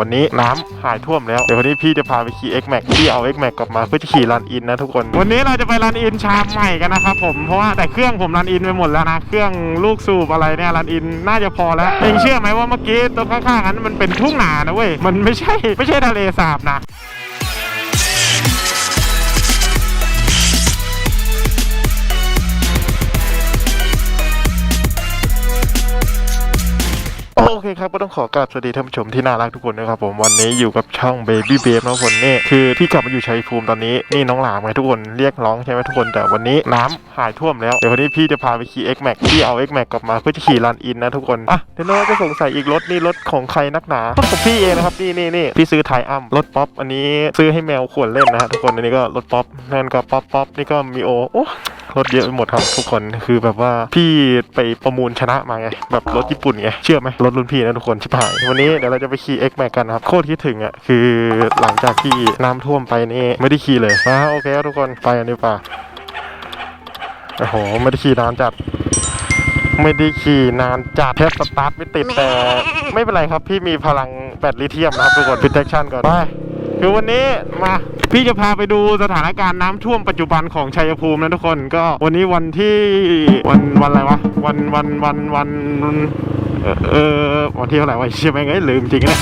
วันนี้น้ำหายท่วมแล้ว เดี๋ยววันนี้พี่จะพาไปขี่ X Max พี่เอา X Max กลับมาเพื่อจะขี่รันอินนะทุกคน วันนี้เราจะไปรันอินชามใหม่กันนะครับผม เพราะว่าแต่เครื่องผมรันอินไปหมดแล้วนะ เครื่องลูกสูบอะไรเนี่ยรันอินน่าจะพอแล้วเองเชื่อไหมว่าเมื่อกี้ตรงข้างๆนั้นมันเป็นทุ่งนานะเว้ย มันไม่ใช่ไม่ใช่ทะเลสาบนะ เคครับก็ต้องขอกราบสวัสดีท่านผู้ชมที่น่ารักทุกคนนะครับผมวันนี้อยู่กับช่อง Baby b a b e นะทุกคนนี่คือพี่กลับมาอยู่ชัยภูมิตอนนี้นี่น้องหลามไงทุกคนเรียกร้องใช่ไหมทุกคนแต่วันนี้น้ำหายท่วมแล้วเดี๋ยววันนี้พี่จะพาไปขี่ X Max พี่เอา X Max กลับมาเพื่อจะขี่รันอินนะทุกคนอะเดี๋ยวน้องจะสงสัยอีกรถนี่รถของใครนักหนารถของพี่เองนะครับนี่นี่นี่พี่ซื้อไทยอัมรถป๊อปอันนี้ซื้อให้แมวขวนเล่นนะฮะทุกคนอันนี้ก็รถป๊อปนั่นก็ป๊อปป๊อปนี่ก็มีโอโอ้ รถเยอะไปหมดครับทุกคนคือแบบว่าพี่ไปประมูลชนะมาไงแบบรถญี่ปุ่นไงเชื่อไหมรถรุ่นพี่นะทุกคนชิบหายวันนี้เดี๋ยวเราจะไปขี่ X Max กันนะครับโคตรคิดถึงอะคือหลังจากที่น้ำท่วมไปนี่ไม่ได้ขี่เลยนะโอเคทุกคนไปกันดีกว่าโอ้โหไม่ได้ขี่นานจัด ไม่ได้ขี่นานจัดแทบสตาร์ทไม่ติดแต่ ไม่เป็นไรครับพี่มีพลังแบตลิเธียมนะครับทุกคนพิเทคชั่นก่อนไป คือวันนี้มา พี่จะพาไปดูสถานการณ์น้ำท่วมปัจจุบันของชัยภูมินะทุกคนก็วันนี้วันที่วันวันอะไรวะ วันวันวันวันเออวันที่เท่าไหร่วะเชื่อไหมเอ้ยลืมจริงนะ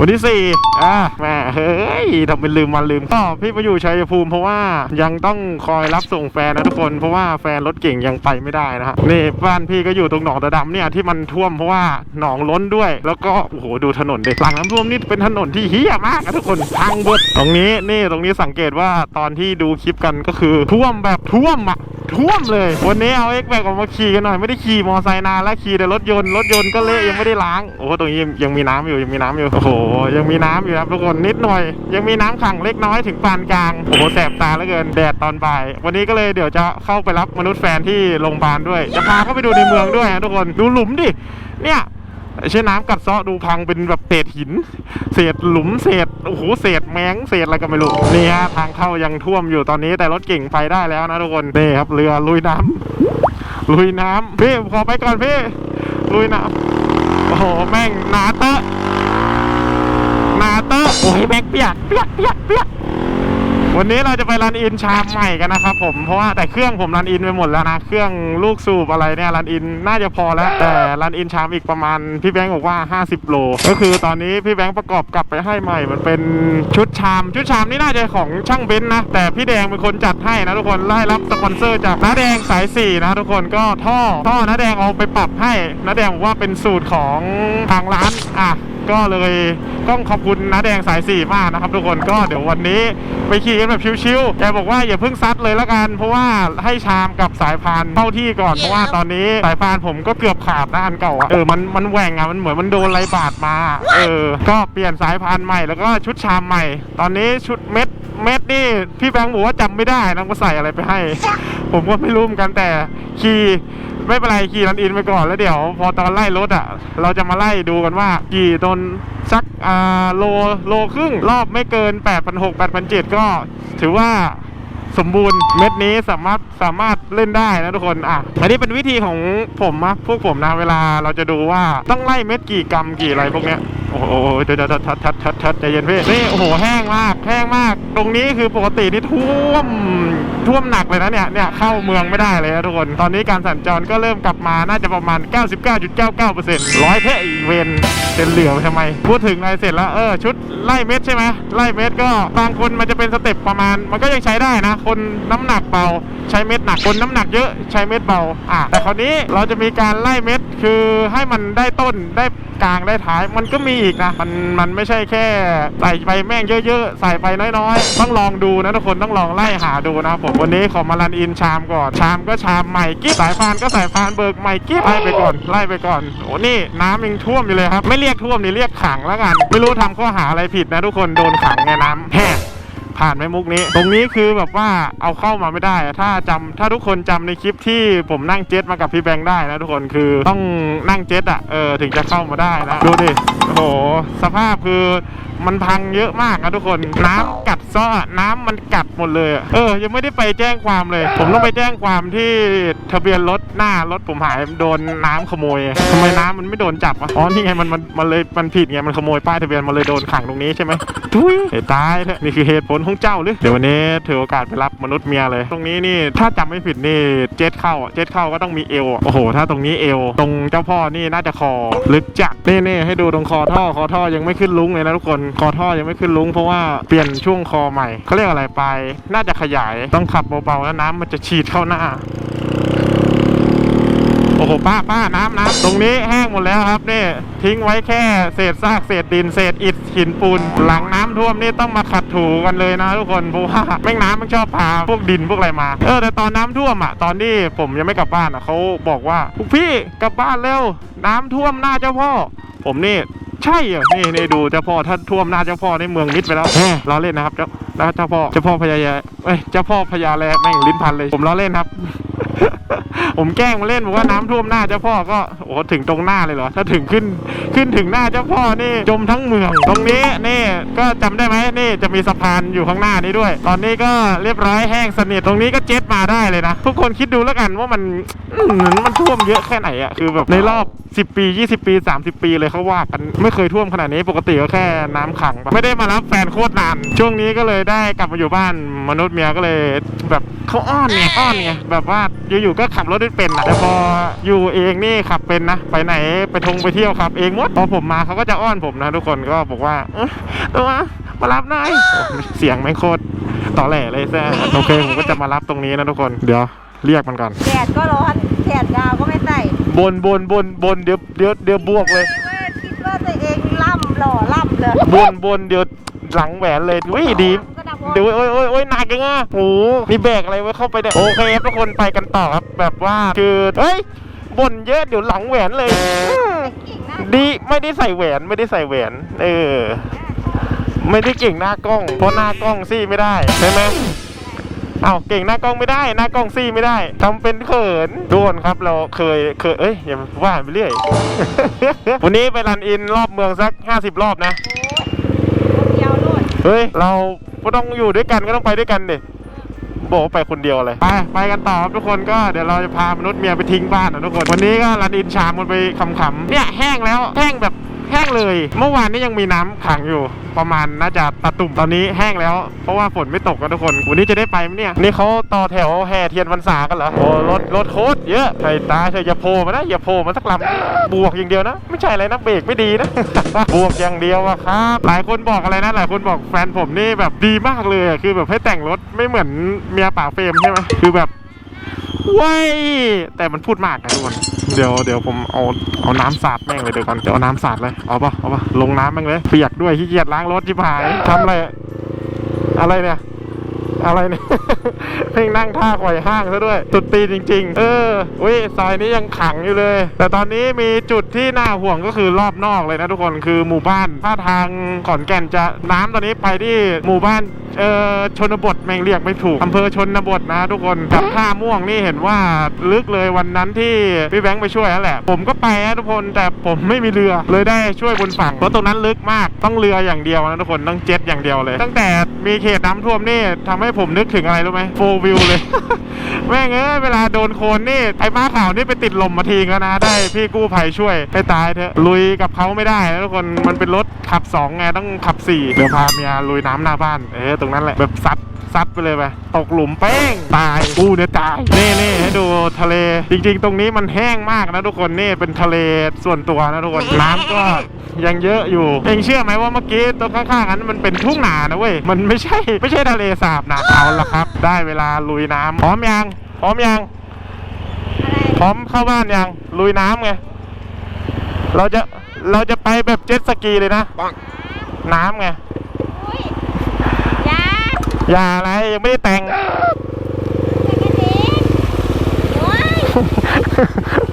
วันที่สี่อะแม่เฮ้ยทำเป็นลืมวันลืมก็พี่มาอยู่ชัยภูมิเพราะว่ายังต้องคอยรับส่งแฟนนะทุกคน เพราะว่าแฟนรถเก่งยังไปไม่ได้นะฮะนี่บ้านพี่ก็อยู่ตรงหนองตะดำเนี่ยที่มันท่วมเพราะว่าหนองล้นด้วย แล้วก็โอ้โหดูถนนเด็กหลังน้ำท่วมนี่เป็นถนนที่เฮี้ยมากนะทุกคนพังบดตรงนี้นี่ตรงนี้สังเกตว่าตอนที่ดูคลิปกันก็คือท่วมแบบท่วมอะท่วมเลย วันนี้เอาเอ็กแบกออกมาขี่กันหน่อยไม่ได้ขี่มอไซค์นานแล้วขี่แต่รถยนต์รถยนต์ก็เละยังไม่ได้ล้างโอ้โหตรงนี้ยังมีน้ำอยู่ยังมีน้ำอยู่โอ้โหยังมีน้ำอยู่ครับทุกคนนิดหน่อย ยังมีน้ำขังเล็กน้อยถึงปานกลางโอ้โหแสบตาเหลือเกินแดดตอนบ่าย วันนี้ก็เลยเดี๋ยวจะเข้าไปรับมนุษย์แฟนที่โรงพยาบาลด้วยจะพาเข้าไปดูในเมืองด้วยนะทุกคนดูหลุมดิเนี่ย ใช้น้ำกัดเซาะดูพังเป็นแบบเศษหิน เศษหลุมเศษโอ้โหเศษแมงเศษอะไรก็ไม่รู้นี่ฮะทางเข้ายังท่วมอยู่ตอนนี้แต่รถเก่งไปได้แล้วนะทุกคนนี่ครับเรือลุยน้ำลุยน้ำพี่ขอไปก่อนพี่ลุยน้ำโอ้โหแม่งนาเตะนาเตะโอ้ยแม่งเปียกเปียกเปียกเปียก วันนี้เราจะไปรันอินชามใหม่กันนะครับผมเพราะว่าแต่เครื่องผมรันอินไปหมดแล้วนะเครื่องลูกสูบอะไรเนี่ยรันอินน่าจะพอแล้วแต่รันอินชามอีกประมาณพี่แบงค์บอกว่า 50 โล ก็คือตอนนี้พี่แบงค์ประกอบกลับไปให้ใหม่มันเป็นชุดชาม ชุดชามนี่น่าจะของช่างเบนซ์นะ แต่พี่แดงเป็นคนจัดให้นะทุกคนไล่รับสปอนเซอร์จากน้าแดงสายสี่นะทุกคนก็ท่อท่อน้าแดงเอาไปปรับให้น้าแดงบอกว่าเป็นสูตรของทางร้านอะ ก็เลยต้องขอบคุณน้าแดงสายสี่มากนะครับทุกคนก็เดี๋ยววันนี้ไปขี่กันแบบชิวๆแกบอกว่าอย่าเพิ่งซัดเลยละกัน เพราะว่าให้ชามกับสายพานเข้าที่ก่อนเพราะว่าตอนนี้สายพานผมก็เกือบขาดนะอันเก่าอะเออมันมันแหว่งอะมันเหมือนมันโดนอะไรบาดมาเออก็เปลี่ยนสายพานใหม่แล้วก็ชุดชามใหม่ ตอนนี้ชุดเม็ดเม็ดนี่พี่แบงค์บอกว่าจำไม่ได้นะว่าใส่อะไรไปให้ ผมก็ไม่รู้เหมือนกันแต่ขี่ไม่เป็นไรขี่รันอินไปก่อนแล้วเดี๋ยว พอตอนไล่รถอะ เราจะมาไล่ดูกันว่าขี่ตนสักอ่าโลโลครึ่งรอบไม่เกิน 8,600 8,700 ก็ถือว่าสมบูรณ์เม็ดนี้สามารถสามารถเล่นได้นะทุกคนอะอันนี้เป็นวิธีของผมนะพวกผมนะเวลาเราจะดูว่าต้องไล่เม็ดกี่กรัมกี่อะไรพวกเนี้ย โอ้โหเดี๋ยวเดี๋ยวทัดทัดทัดทัดใจเย็นพี่นี่โอ้โหแห้งมากแห้งมาก ตรงนี้คือปกตินี่ท่วมท่วมหนักเลยนะเนี่ยเนี่ยเข้าเมืองไม่ได้เลยทุกคนตอนนี้การสัญจรก็เริ่มกลับมาน่าจะประมาณ 99.99%ร้อยแค่อีเวนเป็นเหลือทำไม พูดถึงอะไรเสร็จแล้วเออชุดไล่เม็ดใช่ไหมไล่เม็ดก็บางคนมันจะเป็นสเต็ปประมาณ มันก็ยังใช้ได้นะ คนน้ำหนักเบาใช้เม็ดหนักคนน้ำหนักเยอะใช้เม็ดเบาอะแต่คราวนี้เราจะมีการไล่เม็ดคือให้มันได้ต้นได้ กลางได้ท้ายมันก็มีอีกนะมันมันไม่ใช่แค่ใส่ไปแม่งเยอะๆ ใส่ไปน้อยๆ ต้องลองดูนะทุกคนต้องลองไล่หาดูนะครับผมวันนี้ขอมารันอินชามก่อนชามก็ชามใหม่กิ๊บสายพานก็สายพานเบิกใหม่กิ๊บไล่ไปก่อนไล่ไปก่อนโอ้นี่น้ำยังท่วมอยู่เลยครับ ไม่เรียกท่วมนี่เรียกขังแล้วกัน ไม่รู้ทำข้อหาอะไรผิดนะทุกคนโดนขังไงน้ำแฮ่ ผ่านไหมมุกนี้ ตรงนี้คือแบบว่าเอาเข้ามาไม่ได้ ถ้าจำถ้าทุกคนจำในคลิปที่ผมนั่งเจ็ตมากับพี่แบงค์ได้นะทุกคนคือต้องนั่งเจ็ตอะเออถึงจะเข้ามาได้นะดูดิโอ้โหสภาพคือ มันพังเยอะมากนะทุกคน น้ำกัดซ้อน้ำมันกัดหมดเลยอะเออ ยังไม่ได้ไปแจ้งความเลย ผมต้องไปแจ้งความที่ทะเบียนรถหน้ารถผมหายโดนน้ำขโมยทำไมน้ำมันไม่โดนจับอะอ๋อนี่ไงมันมันมันเลยมันผิดไงมันขโมยป้ายทะเบียนมันเลยโดนขังตรงนี้ใช่ไหมทุยไอ้ตายเถอะนี่คือเหตุผลของเจ้าหรือเดี๋ยววันนี้ถือโอกาสไปรับมนุษย์เมียเลย ตรงนี้นี่ถ้าจำไม่ผิดนี่เจ็ตเข้าอะเจ็ตเข้าก็ต้องมีเอวอะโอ้โห ถ้าตรงนี้เอว ตรงเจ้าพ่อนี่น่าจะคอลึกจัดเน่ๆให้ดูตรงคอท่อคอท่อยังไม่ขึ้นลุ้งเลยนะทุกคนคอท่อยังไม่ขึ้นลุงเพราะว่าเปลี่ยนช่วงคอใหม่เขาเรียกอะไรไป น่าจะขยายต้องขับเบาๆแล้วน้ำมันจะฉีดเข้าหน้าโอ้โหป้าป้าน้ำน้ำตรงนี้แห้งหมดแล้วครับนี่ทิ้งไว้แค่เศษซากเศษดินเศษอิฐหินปูน หลังน้ำท่วมนี่ต้องมาขัดถูกันเลยนะทุกคนเพราะว่าแม่งน้ำมันชอบพาพวกดินพวกอะไรมาเออแต่ตอนน้ำท่วมอะตอนที่ผมยังไม่กลับบ้านอะเขาบอกว่าพวกพี่กลับบ้านเร็วน้ำท่วมหน้าเจ้าพ่อ ผมนี่ ใช่เหรอนี่นี่ดูเจ้าพ่อถ้าท่วมหน้าเจ้าพ่อในเมืองมิดไปแล้วแหมล้อเล่นนะครับเจ้าแล้วเจ้าพ่อเจ้าพ่อพญายาเอ้ยเจ้าพ่อพญาแลแม่งลิ้นพันเลยผมล้อเล่นครับ ผมแกล้งมาเล่นบอกว่าน้ำท่วมหน้าเจ้าพ่อก็โอ้ถึงตรงหน้าเลยเหรอ ถ้าถึงขึ้นขึ้นถึงหน้าเจ้าพ่อนี่จมทั้งเมือง ตรงนี้นี่ก็จำได้ไหมนี่จะมีสะพานอยู่ข้างหน้านี้ด้วย ตอนนี้ก็เรียบร้อยแห้งสนิทตรงนี้ก็เจ็ตมาได้เลยนะ ทุกคนคิดดูแล้วกันว่ามันอื้อหือมันท่วมเยอะแค่ไหนอะคือแบบในรอบ 10 ปี 20 ปี 30 ปีเลยเขาว่ากันไม่เคยท่วมขนาดนี้ปกติก็แค่น้ำขังไม่ได้มารับแฟนโคตรนานช่วงนี้ก็เลยได้กลับมาอยู่บ้านมนุษย์เมียก็เลยแบบเขาอ้อนไงอ้อนไงแบบว่าอยู่ๆก็ขับรถได้เป็นอะแต่พออยู่เองนี่ขับเป็นนะ ไปไหนไปทงไปเที่ยวขับเองหมดพอผมมาเขาก็จะอ้อนผมนะทุกคนก็บอกว่าเอ้ยตัวมารับหน่อยโอ้เสียงไม่งโคตรต่อแหล่เลยแซ่โอเคผมก็จะมารับตรงนี้นะทุกคนเดี๋ยวเรียกมันก่อนแดดก็ร้อนแขนยาวก็ไม่ใส่บนบนบนบนเดี๋ยวเดี๋ยวเดี๋ยวบวกเลยว่าคิดว่าตัวเองล่ำหล่อล่ำเลยบนบนเดี๋ยวหลังแหวนเลยวิดีก็ ดับเดี๋ยวโอ้ยโอ้ยโอ้ยหนักจังอะโอ้โหมีแบกอะไรไว้เข้าไปเนี่ยโอเคครับทุกคนไปกันต่อครับแบบว่าคือเฮ้ยบนเยอะเดี๋ยวหลังแหวนเลยอืมกิ่งหน้าดีไม่ได้ใส่แหวนไม่ได้ใส่แหวนเออไม่ได้เก่งหน้ากล้อง เพราะหน้ากล้องซี่ไม่ได้ใช่ไหมเอ้าเก่งหน้ากล้องไม่ได้หน้ากล้องซี่ไม่ได้ทำเป็นเขินโดนครับเราเคยเคยเอ้ยอย่าว่าไปเรื่อย วันนี้ไปรันอินรอบเมืองสัก 50 รอบนะโอ้ยยาวโลด เฮ้ย เรา ก็ต้องอยู่ด้วยกันก็ต้องไปด้วยกันดิบอกว่าไปคนเดียวเลยไปไปกันต่อครับทุกคนก็เดี๋ยวเราจะพามนุษย์เมียไปทิ้งบ้านนะทุกคนวันนี้ก็รันอินชามกันไปขำๆเนี่ยแห้งแล้วแห้งแบบ แห้งเลย เมื่อวานนี้ยังมีน้ำขังอยู่ ประมาณน่าจะตะตุ่มตอนนี้แห้งแล้ว เพราะว่าฝนไม่ตกกันทุกคน วันนี้จะได้ไปไหมเนี่ย นี่เขาต่อแถวแห่เทียนพรรษากันเหรอ โอ้รถรถโคตรเยอะไอ้ตาเธออย่าโผล่มานะอย่าโผล่มาสักลำบวกอย่างเดียวนะ ไม่ใช่อะไรนะเบรกไม่ดีนะ บวกอย่างเดียวอะครับ หลายคนบอกอะไรนะ หลายคนบอกแฟนผมนี่แบบดีมากเลย คือแบบให้แต่งรถไม่เหมือนเมียป่าเฟรมใช่ไหมคือแบบว้ยแต่มันพูดมากนะทุกคน เดี๋ยวเดี๋ยวผมเอาเอาน้ำสาดแม่งเลยเดี๋ยวก่อนเดี๋ยวเอาน้ำสาดเลยเอาปะเอาปะลงน้ำแม่งเลยเปียกด้วยขี้เกียจล้างรถชิบหายทำอะไรอะไรเนี่ยอะไรเนี่ย เพ่งนั่งท่าไขว่ห้างซะด้วยตุดตีจริง ๆ เอออุ้ยซอยนี้ยังขังอยู่เลย แต่ตอนนี้มีจุดที่น่าห่วงก็คือรอบนอกเลยนะทุกคนคือหมู่บ้านถ้าทางขอนแก่นจะน้ำตอนนี้ไปที่หมู่บ้านเออชนบทแม่งเรียกไม่ถูกอำเภอชนบทนะ ทุกคนกับท่าม่วงนี่เห็นว่าลึกเลยวันนั้นที่พี่แบงค์ไปช่วยนั่นแหละ ผมก็ไปนะทุกคนแต่ผมไม่มีเรือเลยได้ช่วยบนฝั่งเพราะตรงนั้นลึกมากต้องเรืออย่างเดียวนะทุกคนต้องเจ็ตอย่างเดียวเลย ตั้งแต่มีเขตน้ำท่วมนี่ทำให้ผมนึกถึงอะไรรู้ไหมโฟววเลย แม่งเอ้ยเวลาโดนโคลนนี่ไอ้ม้าขาวนี่ไปติดลมมาทีแล้วนะ ได้พี่กู้ภัยช่วยให้ตายเถอะลุยกับเขาไม่ได้นะทุกคนมันเป็นรถขับสองไงต้องขับสี่เดี๋ยวพาเมียลุยน้ำหน้าบ้านเออตรงนั้นแหละแบบซัด ซัดไปเลยไปตกหลุมเป้งตายกูเนี่ยตายนี่นี่ให้ดูทะเล จริง ๆ ตรงนี้มันแห้งมากนะทุกคนนี่เป็นทะเลส่วนตัวนะทุกคนน้ำก็ยังเยอะอยู่เองเชื่อไหมว่าเมื่อกี้ตรงข้างๆนั้นมันเป็นทุ่งนานะเว้ยมันไม่ใช่ไม่ใช่ทะเลสาบนะเอาละครับ ได้เวลาลุยน้ำพร้อมยังพร้อมยังอะไรพร้อมเข้าบ้านยังลุยน้ำไงเราจะเราจะไปแบบเจ็ตสกีเลยนะน้ำไงอุ้ยยา อย่าอะไรยังไม่ได้แต่งเด็กกันเด็กโอ้ย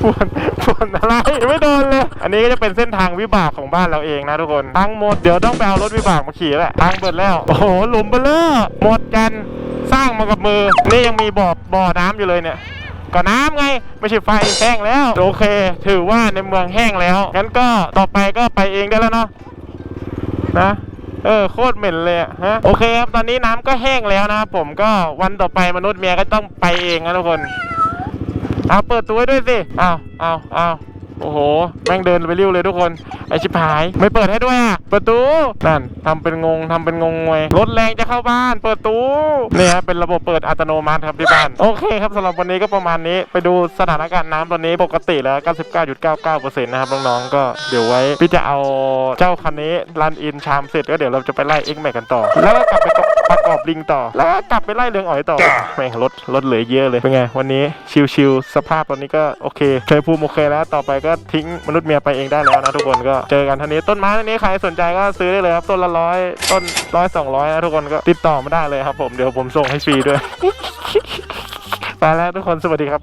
ปวดปวดอะไรไม่โดนเลย อันนี้ก็จะเป็นเส้นทางวิบากของบ้านเราเองนะทุกคนทั้งหมดเดี๋ยวต้องไปเอารถวิบากมาขี่แหละทางเปิดแล้ว โอ้โหหลุมเบลเลอร์หมดกันสร้างมากับมือ นี่ยังมีบ่อบ่อน้ำอยู่เลยเนี่ยก็น้ำไงไม่ใช่ไฟแห้งแล้ว โอเค ถือว่าในเมืองแห้งแล้วงั้นก็ต่อไปก็ไปเองได้แล้วเนาะนะ เออโคตรเหม็นเลยฮะโอเคครับตอนนี้น้ำก็แห้งแล้วนะครับผมก็วันต่อไปมนุษย์เมียก็ต้องไปเองนะทุกคนเอาเปิดตัวด้วยสิเอาเอาเอาโอ้โหแม่งเดินไปริ้วเลยทุกคนไอชิบหาย ไม่เปิดให้ด้วยอะ เปิดตูนั่นทำเป็นงงทำเป็นงงงวยรถแรงจะเข้าบ้าน เปิดตูนี่ครับเป็นระบบเปิดอัตโนมัติครับที่บ้าน โอเคครับสำหรับวันนี้ก็ประมาณนี้ ไปดูสถานการณ์น้ำตอนนี้ปกติแล้ว 99.99%นะครับน้องๆก็เดี๋ยวไว้พี่จะเอาเจ้าคันนี้รันอินชามเสร็จก็เดี๋ยวเราจะไปไล่ X Max กันต่อ แล้วก็กลับไปประกอบลิงต่อ แล้วก็กลับไปไล่เรืองอ๋อยต่อแม่งรถรถเหลือเยอะเลยเป็นไงวันนี้ชิวๆสภาพตอนนี้ก็โอเคชัยภูมิโอเคแล้วต่อไปก็ทิ้งมนุษย์เมียไปเองได้แล้วนะทุกคนก็เจอกันท่านี้ต้นไม้ต้นนี้ใครสนใจก็ซื้อได้เลยครับ ต้นละร้อยต้นร้อยสองร้อยนะทุกคนก็ติดต่อมาได้เลยครับผมเดี๋ยวผมส่งให้ฟรีด้วย ไปแล้วทุกคนสวัสดีครับ